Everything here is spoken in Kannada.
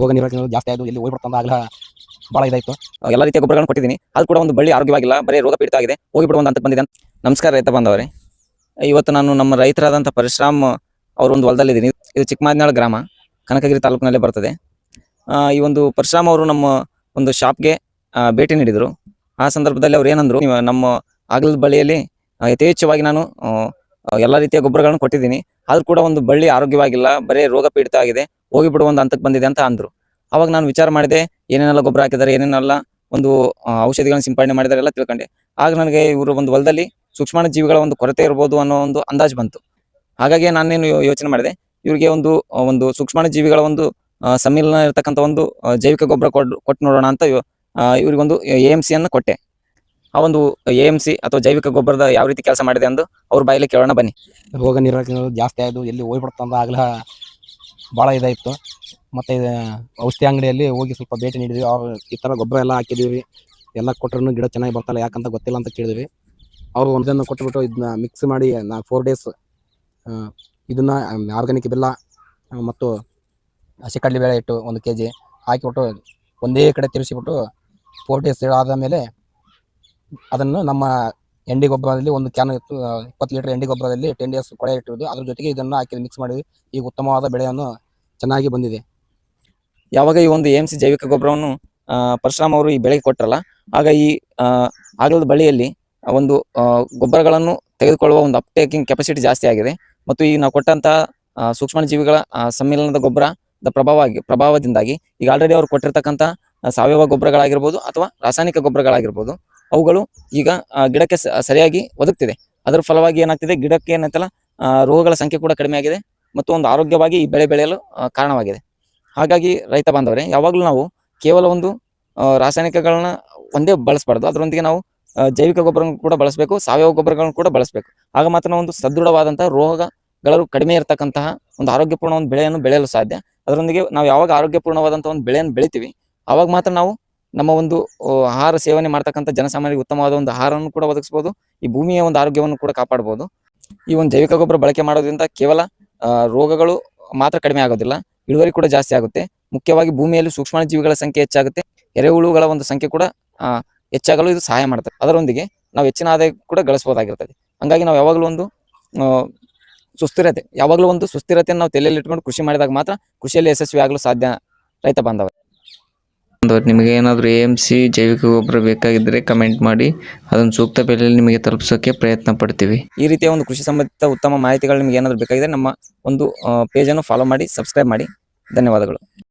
ರೋಗ ನಿರ್ವಹಣೆ ಜಾಸ್ತಿ ಆಯಿತು, ಎಲ್ಲಿ ಹೋಗ್ಬಿಡ್ತಂದ ಆಗಲ ಭಾಳ ಇದಾಯಿತು. ಎಲ್ಲ ರೀತಿಯ ಗೊಬ್ಬರಗಳನ್ನು ಕೊಟ್ಟಿದ್ದೀನಿ. ಅದು ಕೂಡ ಒಂದು ಬಳ್ಳಿ ಆರೋಗ್ಯವಾಗಿಲ್ಲ, ಬರೀ ರೋಗ ಪೀಡಿತ ಆಗಿದೆ. ಹೋಗಿ ಬಿಡುವಂತ ಅಂತ ಬಂದಿದೆ ನಮಸ್ಕಾರ ರೈತ ಬಂದವರೇ ಇವತ್ತು ನಾನು ನಮ್ಮ ರೈತರಾದಂಥ ಪರಶುರಾಮ್ ಅವರು ಒಂದು ಹೊಲದಲ್ಲಿದ್ದೀನಿ. ಇದು ಚಿಕ್ಕಮಾದಿನಾಳ ಗ್ರಾಮ, ಕನಕಗಿರಿ ತಾಲೂಕಿನಲ್ಲೇ ಬರ್ತದೆ. ಈ ಒಂದು ಪರಶುರಾಮ್ ಅವರು ನಮ್ಮ ಒಂದು ಶಾಪ್ಗೆ ಭೇಟಿ ನೀಡಿದರು. ಆ ಸಂದರ್ಭದಲ್ಲಿ ಅವ್ರು ಏನಂದ್ರು ನಮ್ಮ ಆಗಲದ ಬಳಿಯಲ್ಲಿ ಯಥೇಚ್ಛವಾಗಿ ನಾನು ಎಲ್ಲ ರೀತಿಯ ಗೊಬ್ಬರಗಳನ್ನು ಕೊಟ್ಟಿದ್ದೀನಿ. ಆದ್ರೂ ಕೂಡ ಒಂದು ಬಳ್ಳಿ ಆರೋಗ್ಯವಾಗಿಲ್ಲ, ಬರೀ ರೋಗ ಪೀಡಿತ ಆಗಿದೆ ಹೋಗಿ ಬಿಡುವ ಒಂದು ಹಂತಕ್ಕೆ ಬಂದಿದೆ ಅಂತ ಅಂದ್ರು. ಅವಾಗ ನಾನು ವಿಚಾರ ಮಾಡಿದೆ, ಏನೇನೆಲ್ಲ ಗೊಬ್ಬರ ಹಾಕಿದ್ದಾರೆ, ಏನೇನೆಲ್ಲ ಒಂದು ಔಷಧಿಗಳನ್ನು ಸಿಂಪಡಣೆ ಮಾಡಿದ್ದಾರೆ ಎಲ್ಲ ತಿಳ್ಕೊಂಡೆ. ಆಗ ನನಗೆ ಇವರು ಒಂದು ಹೊಲದಲ್ಲಿ ಸೂಕ್ಷ್ಮಾಣು ಜೀವಿಗಳ ಒಂದು ಕೊರತೆ ಇರ್ಬೋದು ಅನ್ನೋ ಒಂದು ಅಂದಾಜು ಬಂತು. ಹಾಗಾಗಿ ನಾನೇನು ಯೋಚನೆ ಮಾಡಿದೆ, ಇವರಿಗೆ ಒಂದು ಒಂದು ಸೂಕ್ಷ್ಮಾಣು ಜೀವಿಗಳ ಒಂದು ಸಮ್ಮಿಲನ ಇರತಕ್ಕಂಥ ಒಂದು ಜೈವಿಕ ಗೊಬ್ಬರ ಕೊಟ್ಟು ಕೊಟ್ಟು ನೋಡೋಣ ಅಂತ ಇವರಿಗೊಂದು ಎ ಎಂ ಸಿಯನ್ನು ಕೊಟ್ಟೆ. ಆ ಒಂದು ಎ ಎಂ ಸಿ ಅಥವಾ ಜೈವಿಕ ಗೊಬ್ಬರದ ಯಾವ ರೀತಿ ಕೆಲಸ ಮಾಡಿದೆ ಅಂದು ಅವ್ರ ಬಾಯಲ್ಲಿ ಕೇಳೋಣ ಬನ್ನಿ. ರೋಗ ನಿರೋಧಕ ಜಾಸ್ತಿ ಆಯಿತು, ಎಲ್ಲಿ ಹೋಗ್ಬಿಡ್ತಂದ ಆಗಲ ಭಾಳ ಇದಾಯಿತು ಮತ್ತು ಔಷಧಿ ಅಂಗಡಿಯಲ್ಲಿ ಹೋಗಿ ಸ್ವಲ್ಪ ಭೇಟಿ ನೀಡಿದ್ವಿ. ಅವ್ರು ಈ ಥರ ಗೊಬ್ಬರ ಎಲ್ಲ ಹಾಕಿದ್ದೀವಿ ಎಲ್ಲ ಕೊಟ್ಟರು ಗಿಡ ಚೆನ್ನಾಗಿ ಬರ್ತಲ್ಲ, ಯಾಕಂತ ಗೊತ್ತಿಲ್ಲ ಅಂತ ಕೇಳಿದ್ವಿ. ಅವರು ಒಂದನ್ನು ಕೊಟ್ಟುಬಿಟ್ಟು ಇದನ್ನ ಮಿಕ್ಸ್ ಮಾಡಿ ನಾ ಫೋರ್ ಡೇಸ್ ಇದನ್ನು ಆರ್ಗ್ಯಾನಿಕ್ ಬೆಲ್ಲ ಮತ್ತು ಹಸಿ ಕಡಲೆ ಬೇಳೆ ಇಟ್ಟು ಒಂದು ಕೆ ಜಿ ಹಾಕಿಬಿಟ್ಟು ಒಂದೇ ಕಡೆ ತಿರ್ಸಿಬಿಟ್ಟು ಫೋರ್ ಡೇಸ್ ಆದ ಮೇಲೆ ಅದನ್ನು ನಮ್ಮ ಎಂಡಿ ಗೊಬ್ಬರದಲ್ಲಿ ಒಂದು ಕ್ಯಾನ್ ಇತ್ತು ಇಪ್ಪತ್ತು ಲೀಟರ್ ಎಂಡಿ ಗೊಬ್ಬರದಲ್ಲಿ ಟೆನ್ ಡೇಸ್ ಕೊಳೆ ಇಟ್ಟಿರೋದು ಅದ್ರ ಜೊತೆಗೆ ಇದನ್ನು ಹಾಕಿ ಮಿಕ್ಸ್ ಮಾಡಿ ಈಗ ಉತ್ತಮವಾದ ಬೆಳೆಯನ್ನು ಚೆನ್ನಾಗಿ ಬಂದಿದೆ. ಯಾವಾಗ ಈ ಒಂದು ಎ ಎಂ ಸಿ ಜೈವಿಕ ಗೊಬ್ಬರವನ್ನು ಪರಶುರಾಮ್ ಅವರು ಈ ಬೆಳೆಗೆ ಕೊಟ್ಟರಲ್ಲ ಆಗ ಈ ಆಗಲದ ಬಳಿಯಲ್ಲಿ ಒಂದು ಗೊಬ್ಬರಗಳನ್ನು ತೆಗೆದುಕೊಳ್ಳುವ ಒಂದು ಅಪ್ಟೇಕಿಂಗ್ ಕೆಪಾಸಿಟಿ ಜಾಸ್ತಿ ಆಗಿದೆ. ಮತ್ತು ಈಗ ನಾವು ಕೊಟ್ಟಂತಹ ಸೂಕ್ಷ್ಮ ಜೀವಿಗಳ ಸಮ್ಮಿಲನದ ಗೊಬ್ಬರದ ಪ್ರಭಾವ ಪ್ರಭಾವದಿಂದಾಗಿ ಈಗ ಆಲ್ರೆಡಿ ಅವರು ಕೊಟ್ಟಿರ್ತಕ್ಕಂಥ ಸಾವಯವ ಗೊಬ್ಬರಗಳಾಗಿರ್ಬೋದು ಅಥವಾ ರಾಸಾಯನಿಕ ಗೊಬ್ಬರಗಳಾಗಿರ್ಬೋದು. ಅವುಗಳು ಈಗ ಗಿಡಕ್ಕೆ ಸರಿಯಾಗಿ ಒದಗ್ತಿದೆ. ಅದರ ಫಲವಾಗಿ ಏನಾಗ್ತಿದೆ? ಗಿಡಕ್ಕೆ ಏನಂತಲ್ಲ ರೋಗಗಳ ಸಂಖ್ಯೆ ಕೂಡ ಕಡಿಮೆ ಆಗಿದೆ ಮತ್ತು ಒಂದು ಆರೋಗ್ಯವಾಗಿ ಈ ಬೆಳೆ ಬೆಳೆಯಲು ಕಾರಣವಾಗಿದೆ. ಹಾಗಾಗಿ ರೈತ ಬಾಂಧವರೇ, ಯಾವಾಗಲೂ ನಾವು ಕೇವಲ ಒಂದು ರಾಸಾಯನಿಕಗಳನ್ನ ಒಂದೇ ಬಳಸಬಾರ್ದು. ಅದರೊಂದಿಗೆ ನಾವು ಜೈವಿಕ ಗೊಬ್ಬರ ಕೂಡ ಬಳಸಬೇಕು, ಸಾವಯವ ಗೊಬ್ಬರಗಳನ್ನು ಕೂಡ ಬಳಸಬೇಕು. ಆಗ ಮಾತ್ರ ಒಂದು ಸದೃಢವಾದಂತಹ ರೋಗಗಳು ಕಡಿಮೆ ಇರತಕ್ಕಂತಹ ಒಂದು ಆರೋಗ್ಯಪೂರ್ಣ ಒಂದು ಬೆಳೆಯನ್ನು ಬೆಳೆಯಲು ಸಾಧ್ಯ. ಅದರೊಂದಿಗೆ ನಾವು ಯಾವಾಗ ಆರೋಗ್ಯಪೂರ್ಣವಾದಂತಹ ಒಂದು ಬೆಳೆಯನ್ನು ಬೆಳಿತೀವಿ, ಆವಾಗ ಮಾತ್ರ ನಾವು ನಮ್ಮ ಒಂದು ಆಹಾರ ಸೇವನೆ ಮಾಡ್ತಕ್ಕಂಥ ಜನಸಾಮಾನ್ಯರಿಗೆ ಉತ್ತಮವಾದ ಒಂದು ಆಹಾರವನ್ನು ಕೂಡ ಒದಗಿಸ್ಬೋದು, ಈ ಭೂಮಿಯ ಒಂದು ಆರೋಗ್ಯವನ್ನು ಕೂಡ ಕಾಪಾಡ್ಬೋದು. ಈ ಒಂದು ಜೈವಿಕ ಗೊಬ್ಬರ ಬಳಕೆ ಮಾಡೋದ್ರಿಂದ ಕೇವಲ ರೋಗಗಳು ಮಾತ್ರ ಕಡಿಮೆ ಆಗೋದಿಲ್ಲ, ಇಳುವರಿ ಕೂಡ ಜಾಸ್ತಿ ಆಗುತ್ತೆ. ಮುಖ್ಯವಾಗಿ ಭೂಮಿಯಲ್ಲಿ ಸೂಕ್ಷ್ಮ ಜೀವಿಗಳ ಸಂಖ್ಯೆ ಹೆಚ್ಚಾಗುತ್ತೆ, ಎರೆಹುಳುಗಳ ಒಂದು ಸಂಖ್ಯೆ ಕೂಡ ಹೆಚ್ಚಾಗಲು ಇದು ಸಹಾಯ ಮಾಡುತ್ತೆ ಅದರೊಂದಿಗೆ ನಾವು ಹೆಚ್ಚಿನ ಆದಾಯ ಕೂಡ ಗಳಿಸಬಹುದಾಗಿರ್ತದೆ ಹಂಗಾಗಿ ನಾವು ಯಾವಾಗಲೂ ಒಂದು ಸುಸ್ಥಿರತೆ, ಯಾವಾಗಲೂ ಒಂದು ಸುಸ್ಥಿರತೆಯನ್ನು ನಾವು ತಲೆಯಲ್ಲಿ ಇಟ್ಕೊಂಡು ಕೃಷಿ ಮಾಡಿದಾಗ ಮಾತ್ರ ಕೃಷಿಯಲ್ಲಿ ಯಶಸ್ವಿ ಆಗಲು ಸಾಧ್ಯ ರೈತ ಬಾಂಧವ. ನಿಮಗೆ ಏನಾದರೂ ಎ ಸಿ ಜೈವಿಕ ಗೊಬ್ಬರ ಬೇಕಾಗಿದ್ದರೆ ಕಮೆಂಟ್ ಮಾಡಿ. ಅದನ್ನು ಸೂಕ್ತ ಬೆಲೆಯಲ್ಲಿ ನಿಮಗೆ ತಲುಪಿಸೋಕ್ಕೆ ಪ್ರಯತ್ನ ಪಡ್ತೀವಿ. ಈ ರೀತಿಯ ಒಂದು ಕೃಷಿ ಸಂಬಂಧಿತ ಉತ್ತಮ ಮಾಹಿತಿಗಳು ನಿಮಗೆ ಏನಾದರೂ ಬೇಕಾಗಿದೆ ನಮ್ಮ ಒಂದು ಪೇಜನ್ನು ಫಾಲೋ ಮಾಡಿ ಸಬ್ಸ್ಕ್ರೈಬ್ ಮಾಡಿ. ಧನ್ಯವಾದಗಳು.